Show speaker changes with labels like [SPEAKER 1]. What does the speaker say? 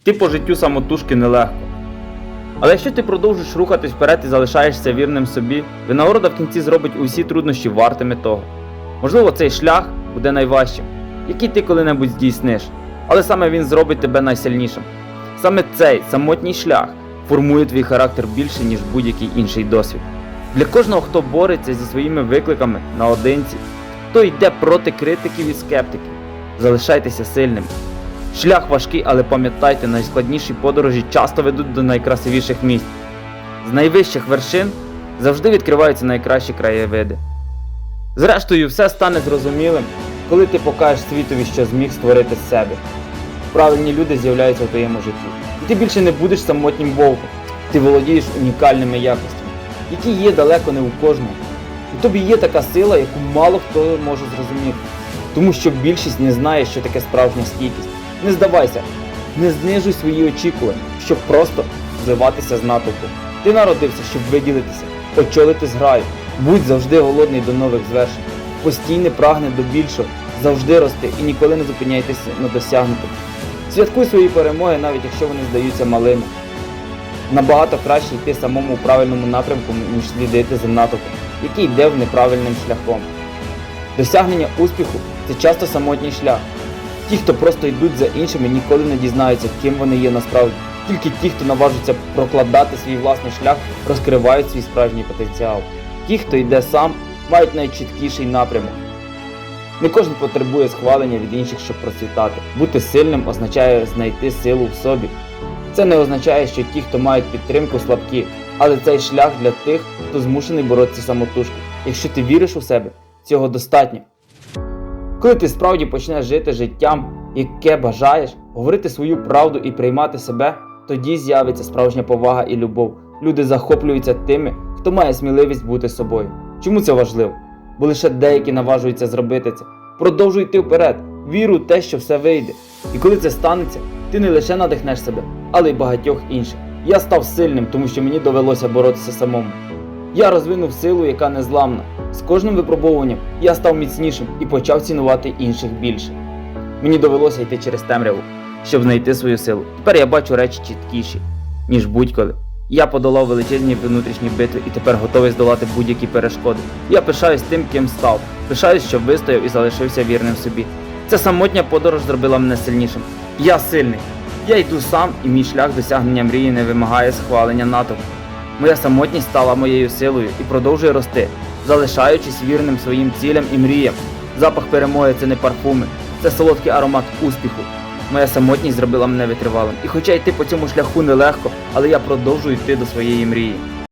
[SPEAKER 1] Йти по життю самотужки нелегко. Але якщо ти продовжиш рухатись вперед і залишаєшся вірним собі, винагорода в кінці зробить усі труднощі вартими того. Можливо, цей шлях буде найважчим, який ти коли-небудь здійсниш, але саме він зробить тебе найсильнішим. Саме цей самотній шлях формує твій характер більше, ніж будь-який інший досвід. Для кожного, хто бореться зі своїми викликами наодинці, хто йде проти критиків і скептиків, залишайтеся сильними. Шлях важкий, але пам'ятайте, найскладніші подорожі часто ведуть до найкрасивіших місць. З найвищих вершин завжди відкриваються найкращі краєвиди. Зрештою, все стане зрозумілим, коли ти покажеш світові, що зміг створити з себе. Правильні люди з'являються в твоєму житті. І ти більше не будеш самотнім вовком. Ти володієш унікальними якостями, які є далеко не у кожного. У тобі є така сила, яку мало хто може зрозуміти. Тому що більшість не знає, що таке справжня стійкість. Не здавайся, не знижуй свої очікування, щоб просто зливатися з натовпу. Ти народився, щоб виділитися, очолити зграю. Будь завжди голодний до нових звершень. Постійне прагне до більшого, завжди рости і ніколи не зупиняйтеся на досягнутому. Святкуй свої перемоги, навіть якщо вони здаються малими. Набагато краще йти самому у правильному напрямку, ніж слідити за натовпом, який йде в неправильним шляхом. Досягнення успіху це часто самотній шлях. Ті, хто просто йдуть за іншими, ніколи не дізнаються, ким вони є насправді. Тільки ті, хто наважується прокладати свій власний шлях, розкривають свій справжній потенціал. Ті, хто йде сам, мають найчіткіший напрямок. Не кожен потребує схвалення від інших, щоб процвітати. Бути сильним означає знайти силу в собі. Це не означає, що ті, хто мають підтримку, слабкі, але цей шлях для тих, хто змушений боротися самотужки. Якщо ти віриш у себе, цього достатньо. Коли ти справді почнеш жити життям, яке бажаєш, говорити свою правду і приймати себе, тоді з'явиться справжня повага і любов. Люди захоплюються тими, хто має сміливість бути собою. Чому це важливо? Бо лише деякі наважуються зробити це. Продовжуй йти вперед, віру в те, що все вийде. І коли це станеться, ти не лише надихнеш себе, але й багатьох інших. Я став сильним, тому що мені довелося боротися самому. Я розвинув силу, яка незламна. З кожним випробуванням я став міцнішим і почав цінувати інших більше. Мені довелося йти через темряву, щоб знайти свою силу. Тепер я бачу речі чіткіші, ніж будь-коли. Я подолав величезні внутрішні битви і тепер готовий здолати будь-які перешкоди. Я пишаюсь тим, ким став. Пишаюсь, що вистояв і залишився вірним собі. Ця самотня подорож зробила мене сильнішим. Я сильний. Я йду сам, і мій шлях досягнення мрії не вимагає схвалення натовпу. Моя самотність стала моєю силою і продовжує рости, залишаючись вірним своїм цілям і мріям. Запах перемоги це не парфуми, це солодкий аромат успіху. Моя самотність зробила мене витривалим. І хоча йти по цьому шляху нелегко, але я продовжую йти до своєї мрії.